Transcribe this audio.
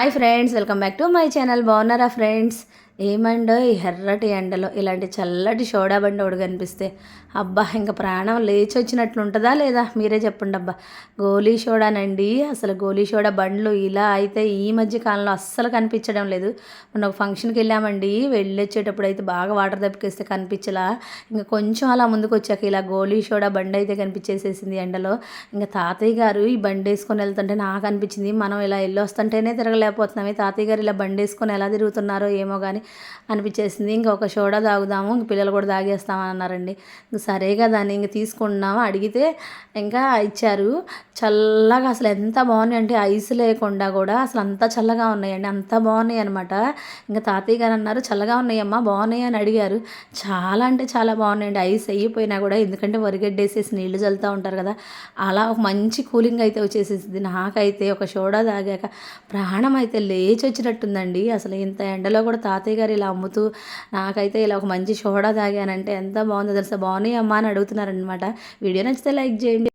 Hi friends welcome back to my channel బాగున్నారా friends ఏమండో ఈ ఎర్రటి ఎండలో ఇలాంటి చల్లటి సోడా బండి ఒకటి కనిపిస్తే అబ్బా ఇంకా ప్రాణం లేచి వచ్చినట్లు ఉంటుందా లేదా? మీరే చెప్పండి అబ్బా. గోలీ సోడానండి అసలు గోలీ సోడా బండ్లు ఇలా అయితే ఈ మధ్య కాలంలో అస్సలు కనిపించడం లేదు. మొన్న ఒక ఫంక్షన్కి వెళ్ళామండి. వెళ్ళి వచ్చేటప్పుడు అయితే బాగా వాటర్ దప్పికేస్తే కనిపించలా. ఇంకా కొంచెం అలా ముందుకు వచ్చాక ఇలా గోలీ సోడా బండి అయితే కనిపించేసేసింది ఎండలో. ఇంకా తాతయ్య గారు ఈ బండి వేసుకొని వెళ్తుంటే నాకు అనిపించింది మనం ఇలా వెళ్ళి వస్తుంటేనే తిరగలేకపోతున్నామే. తాతయ్య గారు ఇలా బండి వేసుకొని ఎలా తిరుగుతున్నారో ఏమో కానీ అనిపించేసింది. ఇంకా ఒక సోడా తాగుదాము ఇంక పిల్లలు కూడా తాగేస్తామని అన్నారండి. ఇంక సరే కదా అని ఇంక తీసుకున్నాము అడిగితే ఇంకా ఇచ్చారు. చల్లగా అసలు ఎంత బాగున్నాయి అంటే ఐస్ లేకుండా కూడా అసలు అంత చల్లగా ఉన్నాయండి. అంత బాగున్నాయి అనమాట ఇంకా తాతయ్య గారు అన్నారు చల్లగా ఉన్నాయమ్మా బాగున్నాయి అని అడిగారు. చాలా అంటే చాలా బాగున్నాయండి. ఐస్ అయిపోయినా కూడా ఎందుకంటే వరిగడ్డేసేసి నీళ్ళు చల్లుతూ ఉంటారు కదా. అలా ఒక మంచి కూలింగ్ అయితే వచ్చేసేసింది. నాకైతే ఒక సోడా తాగాక ప్రాణం అయితే లేచి వచ్చినట్టుందండి అసలు ఇంత ఎండలో కూడా తాతయ్య గారు ఇలా అమ్ముతూ నాకైతే ఇలా ఒక మంచి సోడా తాగానంటే ఎంత బాగుందో తెలుసా? బాగున్నాయి అమ్మా అని అడుగుతున్నారనమాట వీడియో నచ్చితే లైక్ చేయండి.